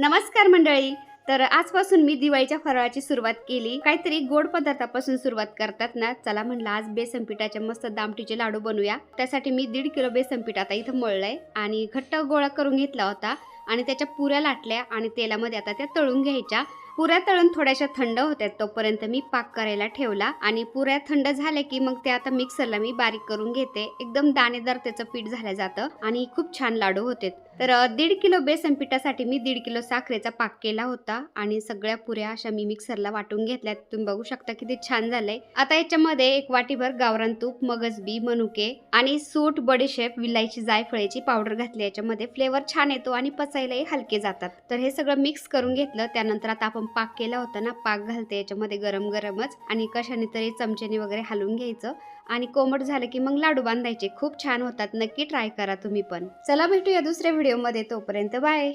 नमस्कार मंडळी. तर आजपासून मी दिवाळीच्या फराळाची सुरुवात केली. काहीतरी गोड पदार्थापासून सुरुवात करतात ना. चला म्हणलं आज बेसन पिठाच्या मस्त दामटीचे लाडू बनवूया त्यासाठी मी दीड किलो बेसन पीठ आता इथं मळलंय. आणि घट्ट गोळा करून घेतला होता. आणि त्याच्या पुऱ्या लाटल्या आणि तेलामध्ये आता त्या तळून घ्यायच्या. पुऱ्या तळून थोड्याशा थंड होत्या तोपर्यंत मी पाक करायला ठेवला. आणि पुऱ्या थंड झाल्या की मग ते आता मिक्सरला मी बारीक करून घेते. एकदम दाणेदार त्याचं पीठ झालं जातं. आणि खूप छान लाडू होते तर दीड किलो बेसन पिठासाठी मी दीड किलो साखरेचा पाक केला होता आणि सगळ्या पुऱ्या अशा मी मिक्सरला वाटून घेतल्यात तुम्ही बघू शकता किती छान झालंय. आता याच्यामध्ये एक वाटीभर गावरान तूप मगजबी मनुके आणि सूट बडीशेप विलायची जायफळेची पावडर घातली. याच्यामध्ये फ्लेवर छान येतो आणि पचायलाही हलके जातात. तर हे सगळं मिक्स करून घेतलं. त्यानंतर आता आपण पाक केला होता ना पाक घालते याच्यामध्ये गरम गरमच आणि कशाने तरी चमच्याने वगैरे हलवून घ्यायचं. आणि कोमट झालं की मग लाडू बांधायचे. खूप छान होतात. नक्की ट्राय करा तुम्ही पण. चला भेटूया दुसऱ्या व्हिडिओमध्ये तोपर्यंत बाय